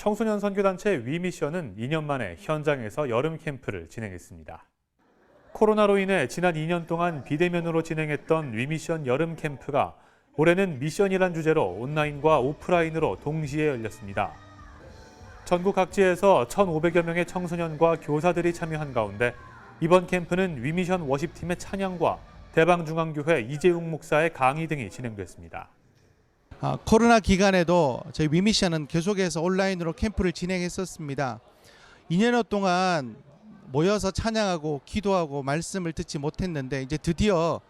청소년 선교단체 위미션은 2년 만에 현장에서 여름 캠프를 진행했습니다. 코로나로 인해 지난 2년 동안 비대면으로 진행했던 위미션 여름 캠프가 올해는 미션이란 주제로 온라인과 오프라인으로 동시에 열렸습니다. 전국 각지에서 1,500여 명의 청소년과 교사들이 참여한 가운데 이번 캠프는 위미션 워십팀의 찬양과 대방중앙교회 이재웅 목사의 강의 등이 진행됐습니다. 아, 코로나 기간에도 저희 위미션은 계속해서 온라인으로 캠프를 진행했었습니다. 2년여 동안 모여서 찬양하고 기도하고 말씀을 듣지 못했는데 이제 드디어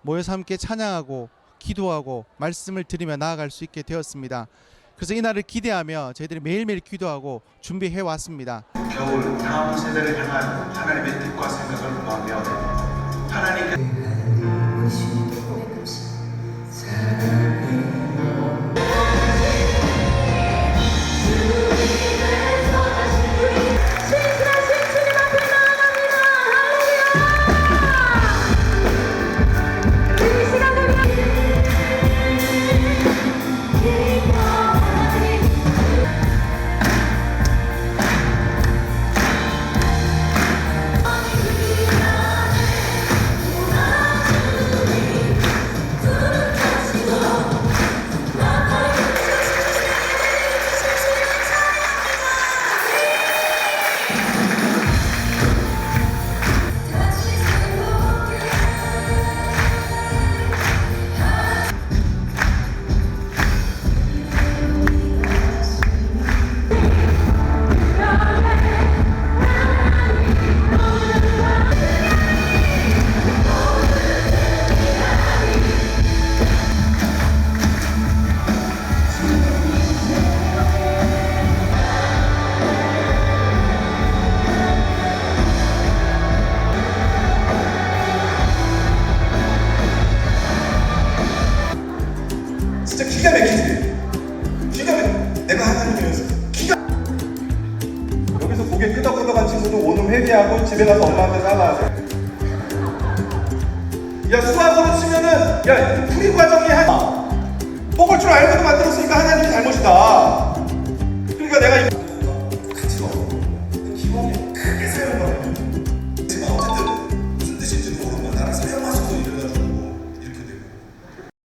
모여서 함께 찬양하고 기도하고 말씀을 들으며 나아갈 수 있게 되었습니다. 그래서 이 날을 기대하며 저희들이 매일매일 기도하고 준비해 왔습니다. 겨울 다음 세대를 향한 하나님의 뜻과 생각을 구하며 하나님께 기가 막히지. 기가 막. 내가 하나님이어서 기가. 여기서 고개 끄덕끄덕한 친구도 오늘 회개하고 집에 가서 엄마한테 사과하세요. 야 수학으로 치면은 야 풀이 과정이 한. 아, 먹을 줄 알고도 만들었으니까 하나님이 잘못이다. 그러니까 내가. 이거.